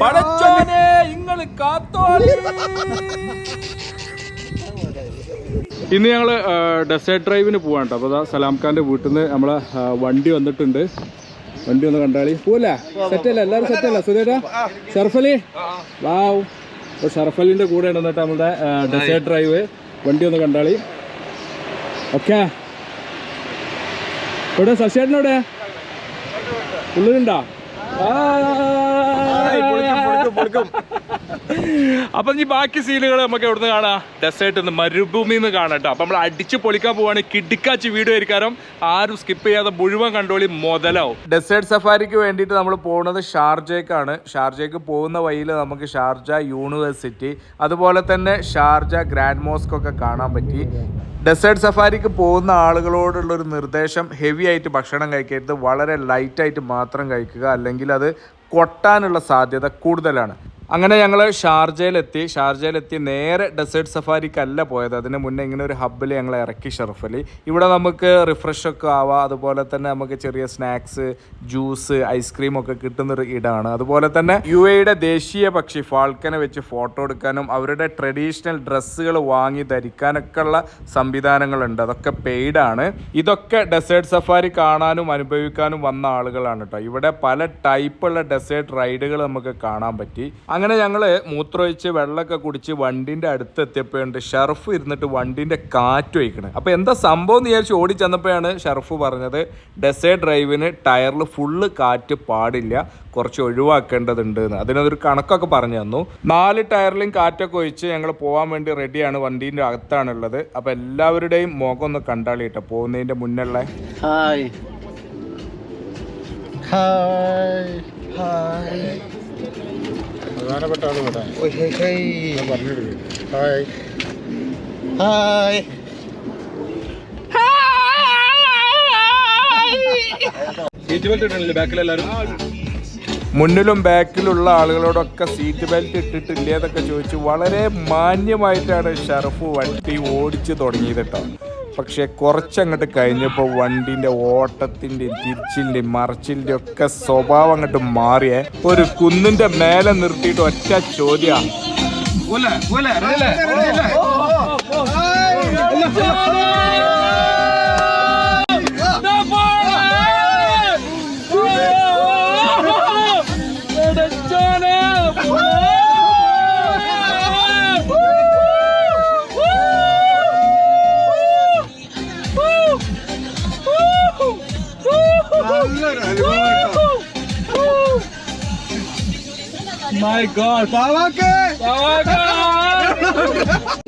പടച്ചോനെ ഇങ്ങൾ കാത്തോളി. ഇന്ന് ഞങ്ങൾ ഡെസേർട്ട് ഡ്രൈവിന് പോവാണ് കേട്ടോ അപ്പോൾ അതാ സലാം ഖാന്റെ വീട്ടിൽ നിന്ന് നമ്മളെ വണ്ടി വന്നിട്ടുണ്ട്. വണ്ടി ഒന്ന് കണ്ടാളി. പോവല്ലേ സെറ്റല്ല? എല്ലാവരും സെറ്റല്ല? സുധേട്ടാ? സർഫലി വാവ്. അപ്പോൾ ഷർഫലിന്റെ കൂടെ ഉണ്ടെന്നിട്ട് നമ്മുടെ ഡെസേർട്ട് ഡ്രൈവ് വണ്ടി ഒന്ന് കണ്ടാളി. ഓക്കെ? ഇവിടെ ശശിയേട്ടനോടെ ഉള്ളിലുണ്ടോ? അപ്പൊ ഈ ബാക്കി സീനുകൾ നമുക്ക് എവിടുന്ന് കാണാം? ഡെസേർട്ട് നിന്ന് മരുഭൂമിയിൽ നിന്ന് കാണാം കേട്ടോ. അപ്പൊ നമ്മൾ അടിച്ച് പൊളിക്കാൻ പോവാണ്. കിടിക്കാച്ച് വീഡിയോ ആയിരിക്കാരം ആരും സ്കിപ്പ് ചെയ്യാതെ മുഴുവൻ കണ്ടോളി മുതലാവും. ഡെസേർട്ട് സഫാരിക്ക് വേണ്ടിയിട്ട് നമ്മൾ പോകുന്നത് ഷാർജയ്ക്കാണ്. ഷാർജയ്ക്ക് പോകുന്ന വഴിയിൽ നമുക്ക് ഷാർജ യൂണിവേഴ്സിറ്റി അതുപോലെ തന്നെ ഷാർജ ഗ്രാൻഡ് മോസ്ക് ഒക്കെ കാണാൻ പറ്റി. ഡെസേർട്ട് സഫാരിക്ക് പോകുന്ന ആളുകളോടുള്ള ഒരു നിർദ്ദേശം ഹെവി ആയിട്ട് ഭക്ഷണം കഴിക്കരുത്. വളരെ ലൈറ്റായിട്ട് മാത്രം കഴിക്കുക. അല്ലെങ്കിൽ അത് കൊട്ടാനുള്ള സാധ്യത കൂടുതലാണ്. അങ്ങനെ ഞങ്ങൾ ഷാർജയിലെത്തി. ഷാർജയിലെത്തി നേരെ ഡെസേർട്ട് സഫാരിക്കല്ല പോയത്. അതിന് മുന്നേ ഇങ്ങനെ ഒരു ഹബ്ബിൽ ഞങ്ങൾ ഇറക്കി ഷെർഫലി ഇവിടെ നമുക്ക് റിഫ്രഷ് ഒക്കെ ആവാം. അതുപോലെ തന്നെ നമുക്ക് ചെറിയ സ്നാക്സ് ജ്യൂസ് ഐസ്ക്രീം ഒക്കെ കിട്ടുന്നൊരു ഇടമാണ് അതുപോലെ തന്നെ യു എയുടെ ദേശീയ പക്ഷി ഫാൾക്കനെ വെച്ച് ഫോട്ടോ എടുക്കാനും അവരുടെ ട്രഡീഷണൽ ഡ്രസ്സുകൾ വാങ്ങി ധരിക്കാനൊക്കെ ഉള്ള സംവിധാനങ്ങളുണ്ട്. അതൊക്കെ പെയ്ഡാണ് ഇതൊക്കെ ഡെസേർട്ട് സഫാരി കാണാനും അനുഭവിക്കാനും വന്ന ആളുകളാണ് കേട്ടോ ഇവിടെ പല ടൈപ്പുള്ള ഡെസേർട്ട് റൈഡുകൾ നമുക്ക് കാണാൻ പറ്റി. അങ്ങനെ ഞങ്ങൾ മൂത്രമൊഴിച്ച് വെള്ളമൊക്കെ കുടിച്ച് വണ്ടിന്റെ അടുത്ത് എത്തിയപ്പോഴുണ്ട് ഷർഫ് ഇരുന്നിട്ട് വണ്ടിന്റെ കാറ്റ് വയ്ക്കണത് അപ്പോൾ എന്താ സംഭവം എന്ന് വിചാരിച്ച് ഓടി ചെന്നപ്പോഴാണ് ഷർഫ് പറഞ്ഞത് ഡെസേ ഡ്രൈവിന് ടയറിൽ ഫുള്ള് കാറ്റ് പാടില്ല കുറച്ച് ഒഴിവാക്കേണ്ടതുണ്ട് എന്ന് അതിനൊരു കണക്കൊക്കെ പറഞ്ഞു തന്നു. നാല് ടയറിലും കാറ്റൊക്കെ ഒഴിച്ച് ഞങ്ങൾ പോകാൻ വേണ്ടി റെഡിയാണ് വണ്ടീന്റെ അകത്താണുള്ളത്. അപ്പോൾ എല്ലാവരുടെയും മുഖം ഒന്ന് കണ്ടാളി കേട്ടോ പോകുന്നതിന്റെ മുന്നുള്ള. ഹായ്. Hi hi. പ്രധാനപ്പെട്ട ആൾ ഇവിടെ. ഓയ് ഹേയ് ഹേയ്. പറഞ്ഞെടുക്കും ഹായ്. ഹായ്. സീറ്റ് ബെൽറ്റ് ബാക്കിലെല്ലാവരും മുന്നിലും ബാക്കിലുള്ള ആളുകളോടൊക്കെ സീറ്റ് ബെൽറ്റ് ഇട്ടിട്ടില്ലേ എന്നൊക്കെ ചോദിച്ചു വളരെ മാന്യമായിട്ടാണ് ഷറഫ് വണ്ടി ഓടിച്ചു തുടങ്ങിയത് കേട്ടോ. പക്ഷെ കുറച്ചങ്ങോട്ട് കഴിഞ്ഞപ്പോൾ വണ്ടിന്റെ ഓട്ടത്തിന്റെ തിരിച്ചിന്റെയും മറിച്ചിന്റെയും ഒക്കെ സ്വഭാവം അങ്ങോട്ട് മാറിയേ ഒരു കുന്നിന്റെ മേലെ നിർത്തിയിട്ട് ഒറ്റ ചോദ്യ My God, Baba ke!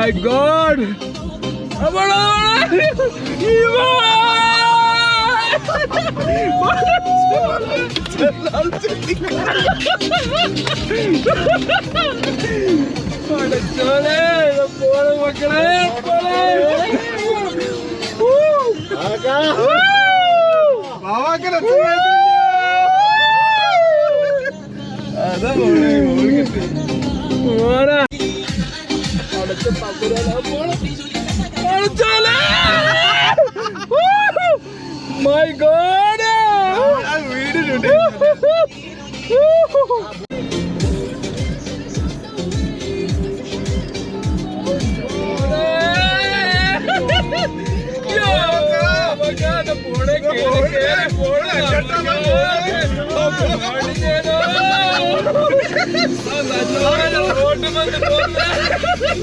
my god! Oh my god! I'm going to go to the my God! I'm not going to go to. ആ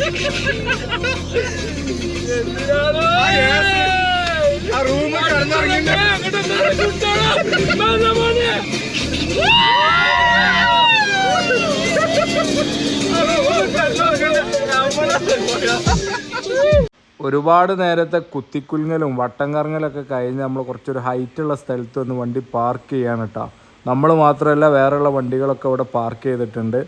ഒരുപാട് നേരത്തെ കുത്തിക്കുലുങ്ങലും വട്ടം കഴിഞ്ഞ് നമ്മൾ കുറച്ചൊരു ഹൈറ്റുള്ള സ്ഥലത്ത് നിന്ന് വണ്ടി പാർക്ക് ചെയ്യാണ് കേട്ടോ നമ്മൾ മാത്രമല്ല വേറെയുള്ള വണ്ടികളൊക്കെ ഇവിടെ പാർക്ക് ചെയ്തിട്ടുണ്ട്.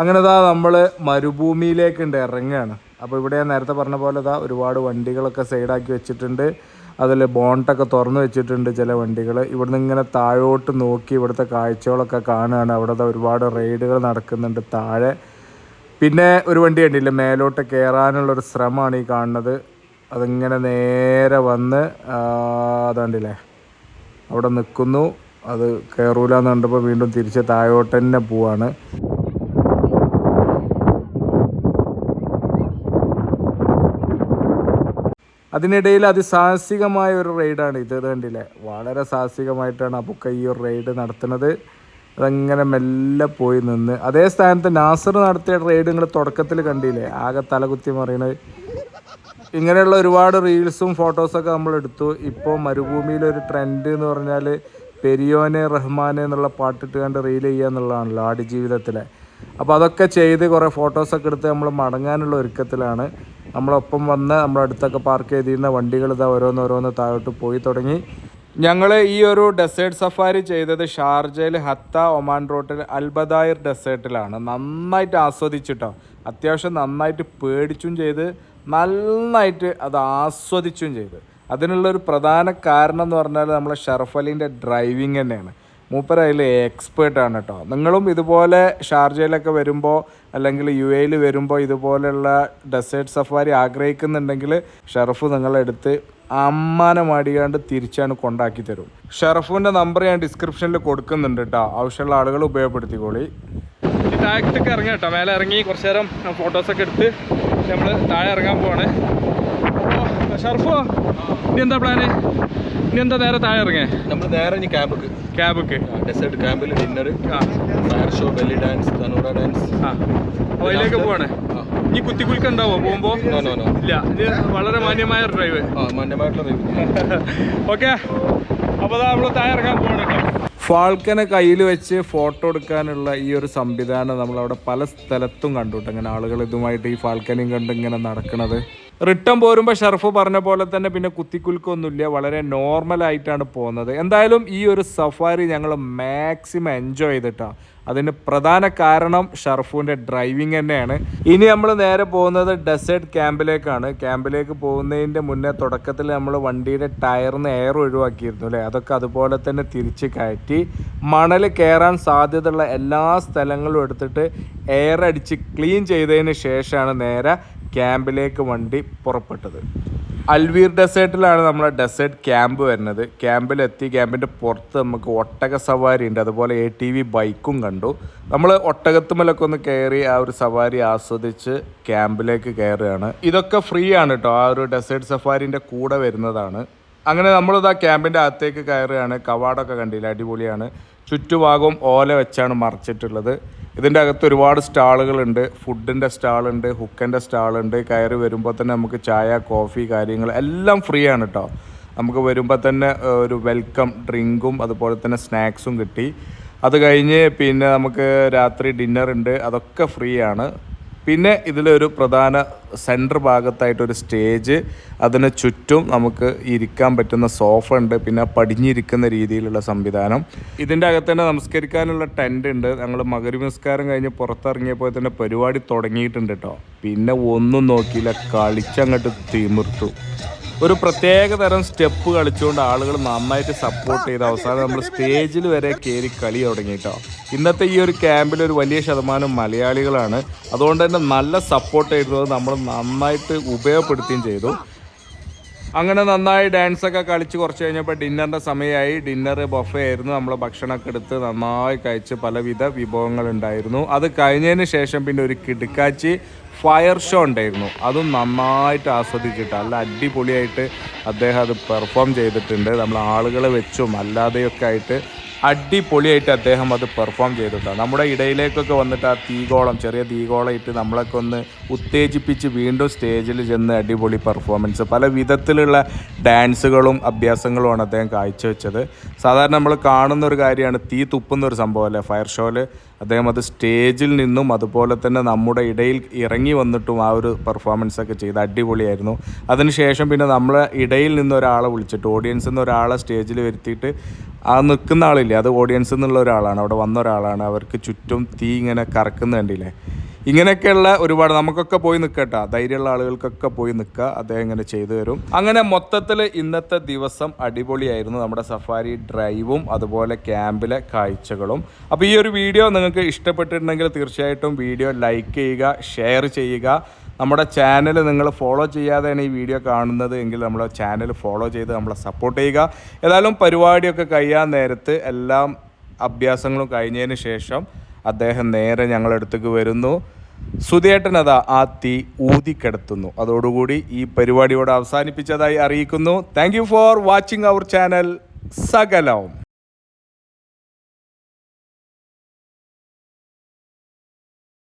അങ്ങനെ ഇതാ നമ്മൾ മരുഭൂമിയിലേക്കുണ്ട് ഇറങ്ങുകയാണ് അപ്പോൾ ഇവിടെ നേരത്തെ പറഞ്ഞ പോലെ ഇതാ ഒരുപാട് വണ്ടികളൊക്കെ സൈഡാക്കി വെച്ചിട്ടുണ്ട്. അതിൽ ബോണ്ടൊക്കെ തുറന്നു വെച്ചിട്ടുണ്ട് ചില വണ്ടികൾ ഇവിടുന്ന് ഇങ്ങനെ താഴോട്ട് നോക്കി ഇവിടുത്തെ കാഴ്ചകളൊക്കെ കാണുകയാണ്. അവിടെ ദാ ഒരുപാട് റെയ്ഡുകൾ നടക്കുന്നുണ്ട് താഴെ. പിന്നെ ഒരു വണ്ടി കണ്ടില്ല? മേലോട്ട് കയറാനുള്ളൊരു ശ്രമമാണ് ഈ കാണുന്നത്. അതിങ്ങനെ നേരെ വന്ന് ആ, അതാണ്ടില്ലേ അവിടെ നിൽക്കുന്നു അത് കയറൂല എന്ന് കണ്ടപ്പോൾ വീണ്ടും തിരിച്ച് താഴോട്ട് തന്നെ പോവാണ്. അതിനിടയിൽ അതിസാഹസികമായ ഒരു റെയ്ഡാണ് ഇത് കണ്ടില്ലേ? വളരെ സാഹസികമായിട്ടാണ് അബുക്ക ഈ ഒരു റെയ്ഡ് നടത്തുന്നത്. അതങ്ങനെ മെല്ലെ പോയി നിന്ന്. അതേ സ്ഥാനത്ത് നാസർ നടത്തിയ റെയ്ഡ് നിങ്ങൾ തുടക്കത്തിൽ കണ്ടില്ലേ? ആകെ തലകുത്തി മറിയണത് ഇങ്ങനെയുള്ള ഒരുപാട് റീൽസും ഫോട്ടോസൊക്കെ നമ്മൾ എടുത്തു. ഇപ്പോൾ മരുഭൂമിയിലൊരു ട്രെൻഡ് എന്ന് പറഞ്ഞാൽ പെരിയോനെ റഹ്മാനെ എന്നുള്ള പാട്ടിട്ട് കണ്ട് റീൽ ചെയ്യുക എന്നുള്ളതാണല്ലോ ആടുജീവിതത്തിലെ. അപ്പോൾ അതൊക്കെ ചെയ്ത് കുറേ ഫോട്ടോസൊക്കെ എടുത്ത് നമ്മൾ മടങ്ങാനുള്ള ഒരുക്കത്തിലാണ്. നമ്മളൊപ്പം വന്ന് നമ്മുടെ അടുത്തൊക്കെ പാർക്ക് ചെയ്തിരുന്ന വണ്ടികൾ ഇതാ ഓരോന്നോരോന്ന് താഴോട്ട് പോയി തുടങ്ങി. ഞങ്ങൾ ഈ ഒരു ഡെസേർട്ട് സഫാരി ചെയ്തത് ഷാർജയിൽ ഹത്ത ഒമാൻ റോട്ടിൽ അൽബദായിർ ഡെസേർട്ടിലാണ് നന്നായിട്ട് ആസ്വദിച്ചിട്ടോ. അത്യാവശ്യം നന്നായിട്ട് പേടിച്ചും ചെയ്ത് നന്നായിട്ട് അത് ആസ്വദിച്ചും ചെയ്ത്. അതിനുള്ളൊരു പ്രധാന കാരണം എന്ന് പറഞ്ഞാൽ നമ്മളെ ഷറഫ് അലീന്റെ ഡ്രൈവിങ് തന്നെയാണ്. മൂപ്പർ അതിൽ എക്സ്പേർട്ടാണ് കേട്ടോ നിങ്ങളും ഇതുപോലെ ഷാർജയിലൊക്കെ വരുമ്പോൾ അല്ലെങ്കിൽ യു എയിൽ വരുമ്പോൾ ഇതുപോലെയുള്ള ഡെസേർട്ട് സഫാരി ആഗ്രഹിക്കുന്നുണ്ടെങ്കിൽ ഷറഫ് നിങ്ങളെടുത്ത് അമ്മാനമാടിയാണ്ട് തിരിച്ചാണ് കൊണ്ടാക്കി തരും. ഷറഫുവിന്റെ നമ്പർ ഞാൻ ഡിസ്ക്രിപ്ഷനിൽ കൊടുക്കുന്നുണ്ട് കേട്ടോ ആവശ്യമുള്ള ആളുകൾ ഉപയോഗപ്പെടുത്തിക്കോളി. താഴത്തേക്ക് ഇറങ്ങി കേട്ടോ. മേലെ ഇറങ്ങി കുറച്ച് നേരം ഫോട്ടോസൊക്കെ എടുത്ത് നമ്മൾ താഴെ ഇറങ്ങാൻ പോവാണ്. ഷർഫോ ഇനി എന്താ പ്ലാന് ഇനി എന്താ നേരെ താഴെ ഇറങ്ങേ? നമ്മൾ നേരെ ഇനി ക്യാമ്പ് ക്യാബൊക്കെ. ഡെസേർട്ട് ക്യാമ്പിൽ dinner fire show belly dance tanoura dance അപ്പോൾ അതിലേക്ക് പോവാണ്? ഇനി കുത്തിക്കുലുക്ക ഉണ്ടാവോ പോകുമ്പോ? നോ നോ നോ ഇല്ല. ഇത് വളരെ മാന്യമായ ഡ്രൈവ് ആ മാന്യമായിട്ടുള്ള ഓക്കെ അപ്പോൾ നമ്മൾ താഴെ ഇറങ്ങാൻ പോവാണ് കേട്ടോ. ഫാൾക്കനെ കയ്യിൽ വെച്ച് ഫോട്ടോ എടുക്കാനുള്ള ഈ ഒരു സംവിധാനം നമ്മളവിടെ പല സ്ഥലത്തും കണ്ടു കേട്ടോ. ഇങ്ങനെ ആളുകൾ ഇതുമായിട്ട് ഈ ഫാൾക്കനെയും കണ്ട് ഇങ്ങനെ നടക്കണത്. റിട്ടേൺ പോരുമ്പോൾ ഷർഫ് പറഞ്ഞ പോലെ തന്നെ പിന്നെ കുത്തിക്കുലുക്കൊന്നുമില്ല വളരെ നോർമൽ ആയിട്ടാണ് പോകുന്നത്. എന്തായാലും ഈ ഒരു സഫാരി ഞങ്ങൾ മാക്സിമം എൻജോയ് ചെയ്തിട്ടാണ് അതിന് പ്രധാന കാരണം ഷർഫുവിന്റെ ഡ്രൈവിംഗ് തന്നെയാണ്. ഇനി നമ്മൾ നേരെ പോകുന്നത് ഡെസേർട്ട് ക്യാമ്പിലേക്കാണ് ക്യാമ്പിലേക്ക് പോകുന്നതിന്റെ മുന്നേ തുടക്കത്തിൽ നമ്മൾ വണ്ടിയുടെ ടയറിന് എയർ ഒഴിവാക്കിയിരുന്നു അല്ലേ? അതൊക്കെ അതുപോലെ തന്നെ തിരിച്ച് കയറ്റി മണൽ കയറാൻ സാധ്യതയുള്ള എല്ലാ സ്ഥലങ്ങളും എടുത്തിട്ട് എയർ അടിച്ച് ക്ലീൻ ചെയ്തതിന് ശേഷമാണ് നേരെ ക്യാമ്പിലേക്ക് വണ്ടി പുറപ്പെട്ടത്. അൽവീർ ഡെസേർട്ടിലാണ് നമ്മുടെ ഡെസേർട്ട് ക്യാമ്പ് വരുന്നത്. ക്യാമ്പിലെത്തി ക്യാമ്പിന്റെ പുറത്ത് നമുക്ക് ഒട്ടക സവാരി ഉണ്ട്. അതുപോലെ എ ടി വി ബൈക്കും കണ്ടു. നമ്മൾ ഒട്ടകത്തുമലൊക്കെ ഒന്ന് കയറി ആ ഒരു സവാരി ആസ്വദിച്ച് ക്യാമ്പിലേക്ക് കയറുകയാണ്. ഇതൊക്കെ ഫ്രീ ആണ് കേട്ടോ ആ ഒരു ഡെസേർട്ട് സഫാരിന്റെ കൂടെ വരുന്നതാണ്. അങ്ങനെ നമ്മളിതാ ക്യാമ്പിന്റെ അകത്തേക്ക് കയറുകയാണ്. കവാടൊക്കെ കണ്ടില്ല? അടിപൊളിയാണ്. ചുറ്റുഭാഗവും ഓല വെച്ചാണ് മറച്ചിട്ടുള്ളത്. ഇതിന്റെ അകത്ത് ഒരുപാട് സ്റ്റാളുകളുണ്ട്. ഫുഡിന്റെ സ്റ്റാളുണ്ട് ഹുക്കന്റെ സ്റ്റാളുണ്ട്. കയറി വരുമ്പോൾ തന്നെ നമുക്ക് ചായ കോഫി കാര്യങ്ങൾ എല്ലാം ഫ്രീ ആണ് കേട്ടോ നമുക്ക് വരുമ്പോൾ തന്നെ ഒരു വെൽക്കം ഡ്രിങ്കും അതുപോലെ തന്നെ സ്നാക്സും കിട്ടി. അത് കഴിഞ്ഞ് പിന്നെ നമുക്ക് രാത്രി ഡിന്നർ ഉണ്ട് അതൊക്കെ ഫ്രീ ആണ്. പിന്നെ ഇതിലൊരു പ്രധാന സെന്റർ ഭാഗത്തായിട്ടൊരു സ്റ്റേജ് അതിന് ചുറ്റും നമുക്ക് ഇരിക്കാൻ പറ്റുന്ന സോഫ ഉണ്ട്. പിന്നെ പടിഞ്ഞിരിക്കുന്ന രീതിയിലുള്ള സംവിധാനം. ഇതിന്റെ അകത്ത് തന്നെ നമസ്കരിക്കാനുള്ള ടെന്റ് ഉണ്ട്. ഞങ്ങൾ മകരി നമസ്കാരം കഴിഞ്ഞ് പുറത്തിറങ്ങിയപ്പോൾ തന്നെ പരിപാടി തുടങ്ങിയിട്ടുണ്ട് കേട്ടോ പിന്നെ ഒന്നും നോക്കിയില്ല. കളിച്ചങ്ങോട്ട് തിമിർത്തു. ഒരു പ്രത്യേക തരം സ്റ്റെപ്പ് കളിച്ചുകൊണ്ട് ആളുകൾ നന്നായിട്ട് സപ്പോർട്ട് ചെയ്ത അവസാനം നമ്മൾ സ്റ്റേജിൽ വരെ കയറി കളി തുടങ്ങിയിട്ടോ ഇന്നത്തെ ഈ ഒരു ക്യാമ്പിൽ ഒരു വലിയ ശതമാനം മലയാളികളാണ്. അതുകൊണ്ട് തന്നെ നല്ല സപ്പോർട്ട് ചെയ്തത് നമ്മൾ നന്നായിട്ട് ഉപയോഗപ്പെടുത്തുകയും ചെയ്തു. അങ്ങനെ നന്നായി ഡാൻസ് ഒക്കെ കളിച്ച് കുറച്ച് കഴിഞ്ഞപ്പോൾ ഡിന്നറിന്റെ സമയമായി. ഡിന്നർ ബഫേ ആയിരുന്നു. നമ്മൾ ഭക്ഷണമൊക്കെ എടുത്ത് നന്നായി കഴിച്ച് പലവിധ വിഭവങ്ങൾ ഉണ്ടായിരുന്നു. അത് കഴിഞ്ഞതിന് ശേഷം പിന്നെ ഒരു കിടുക്കാച്ചി ഫയർ ഷോ ഉണ്ടായിരുന്നു. അതും നന്നായിട്ട് ആസ്വദിച്ചിട്ട് നല്ല അടിപൊളിയായിട്ട് അദ്ദേഹം അത് പെർഫോം ചെയ്തിട്ടുണ്ട്. നമ്മൾ ആളുകളെ വെച്ചും അല്ലാതെയൊക്കെ ആയിട്ട് അടിപൊളിയായിട്ട് അദ്ദേഹം അത് പെർഫോം ചെയ്തിട്ടുണ്ട്. നമ്മുടെ ഇടയിലേക്കൊക്കെ വന്നിട്ട് ആ തീകോളം ചെറിയ തീകോളം ഇട്ട് നമ്മളൊക്കെ ഒന്ന് ഉത്തേജിപ്പിച്ച് വീണ്ടും സ്റ്റേജിൽ ചെന്ന് അടിപൊളി പെർഫോമൻസ് പല വിധത്തിലുള്ള ഡാൻസുകളും അഭ്യാസങ്ങളുമാണ് അദ്ദേഹം കാഴ്ചവെച്ചത്. സാധാരണ നമ്മൾ കാണുന്ന ഒരു കാര്യമാണ് തീ തുപ്പുന്ന ഒരു സംഭവമല്ലേ ഫയർ ഷോയിൽ അദ്ദേഹം അത് സ്റ്റേജിൽ നിന്നും അതുപോലെ തന്നെ നമ്മുടെ ഇടയിൽ ഇറങ്ങി വന്നിട്ടും ആ ഒരു പെർഫോമൻസ് ഒക്കെ ചെയ്ത് അടിപൊളിയായിരുന്നു. അതിനുശേഷം പിന്നെ നമ്മളെ ഇടയിൽ നിന്ന് ഒരാളെ വിളിച്ചിട്ട് ഓഡിയൻസിൽ നിന്ന് ഒരാളെ സ്റ്റേജിൽ വരുത്തിയിട്ട് ആ നിൽക്കുന്ന ആളില്ലേ? അത് ഓഡിയൻസിൽ നിന്നുള്ള ഒരാളാണ്. അവിടെ വന്ന ഒരാളാണ്. അവർക്ക് ചുറ്റും തീ ഇങ്ങനെ കറക്കുന്ന കണ്ടില്ലേ? ഇങ്ങനെയൊക്കെയുള്ള ഒരുപാട് നമുക്കൊക്കെ പോയി നിൽക്കട്ടെ. ധൈര്യമുള്ള ആളുകൾക്കൊക്കെ പോയി നിൽക്കുക. അദ്ദേഹം ഇങ്ങനെ ചെയ്തു തരും. അങ്ങനെ മൊത്തത്തിൽ ഇന്നത്തെ ദിവസം അടിപൊളിയായിരുന്നു. നമ്മുടെ സഫാരി ഡ്രൈവും അതുപോലെ ക്യാമ്പിലെ കാഴ്ചകളും. അപ്പോൾ ഈ ഒരു വീഡിയോ നിങ്ങൾക്ക് ഇഷ്ടപ്പെട്ടിട്ടുണ്ടെങ്കിൽ തീർച്ചയായിട്ടും വീഡിയോ ലൈക്ക് ചെയ്യുക ഷെയർ ചെയ്യുക. നമ്മുടെ ചാനൽ നിങ്ങൾ ഫോളോ ചെയ്യാതെയാണ് ഈ വീഡിയോ കാണുന്നത് എങ്കിൽ നമ്മളെ ചാനൽ ഫോളോ ചെയ്ത് നമ്മളെ സപ്പോർട്ട് ചെയ്യുക. ഏതായാലും പരിപാടിയൊക്കെ കഴിയാൻ നേരത്ത് എല്ലാം അഭ്യാസങ്ങളും കഴിഞ്ഞതിന് ശേഷം അദ്ദേഹം നേരെ ഞങ്ങളുടെ അടുത്തേക്ക് വരുന്നു. സുധേട്ടൻ അതാ ആ തീ ഊതിക്കിടത്തുന്നു അതോടുകൂടി ഈ പരിപാടിയോട് അവസാനിപ്പിച്ചതായി അറിയിക്കുന്നു. Thank for watching our channel സകലം